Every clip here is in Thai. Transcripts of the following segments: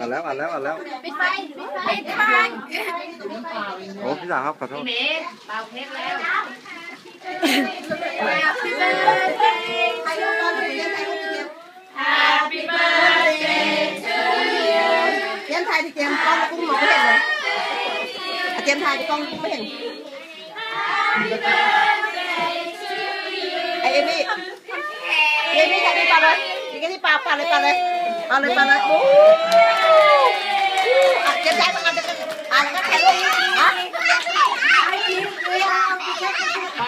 à léo à léo à léo ủa cái nào học thật không Happy birthday to you. Happy birthday to you. Chị em thay thì chị em con cũng không hình rồi. À, chị em thay thì con cũng mẫu hình. Ê, em đi. Em đi, chạy đi bà ơi. Đi cái đi bà, bà lên, bà lên. เห็นไอเอมี่เอมี่แค่นี้ปาเลยแค่นี้ปาปาเลยปาเลยปาเลยปาเลยโอ้อะเกมไทยต้องอ่านอ่านแล้วก็ถ่ายรูปอะ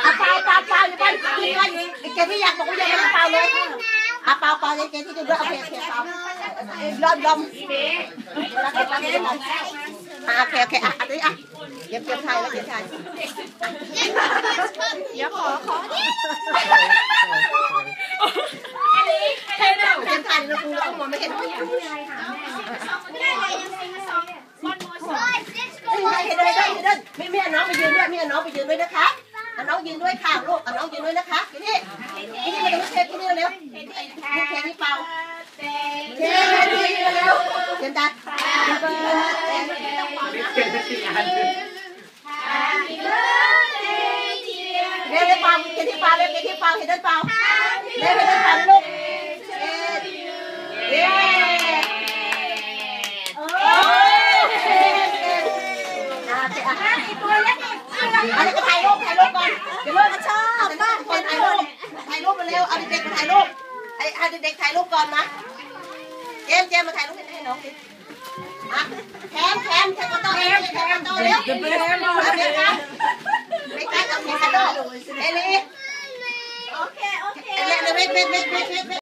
อะเปล่าเปล่าเปล่าอย่าไปกินกันเกมที่อยากบอกว่ายังไม่ได้เปล่าเลยอะเปล่าเปล่าเกมที่จะด้วยเอาเพลงเพลงเปล่าลมลมแล้วก็เก็บอะโอเคโอเคอะอันนี้อะเก็บเก็บไทยแล้วเก็บไทยเดี๋ยวขอขอ เก็บไทย แล้วกูแล้วกูมองไม่เห็นไม่เห็นเลยได้เดินไม่ไม่น้องไปยืนด้วยไม่น้องไปยืนด้วยนะคะอน้องยืนด้วยค่ะลูกอน้องยืนด้วยนะคะที่นี่ที่นี่มาดูเชฟที่นี่เร็วที่แขนนี่เปล่าเชฟที่นี่เร็วเชฟจัดเร็วเร็วเปล่าเก็บที่เปล่าเร็วเก็บที่เปล่าเห็นเดินเปล่า อันนี้ก็ถ่ายรูปถ่ายรูปก่อนเดี๋ยวลูกมันชอบมากคนถ่ายรูปถ่ายรูปมาเร็วเอาเด็กๆมาถ่ายรูปไอ้เอาเด็กๆถ่ายรูปก่อนนะเจมเจมมาถ่ายรูปให้น้องดิมาแคมแคมแคมกระโดดเร็วแคมกระโดดเร็วเอาเด็กกันไม่ใช่เอาแคมกระโดดเอลี่โอเคโอเคเอลี่เวทเวทเวเวทเว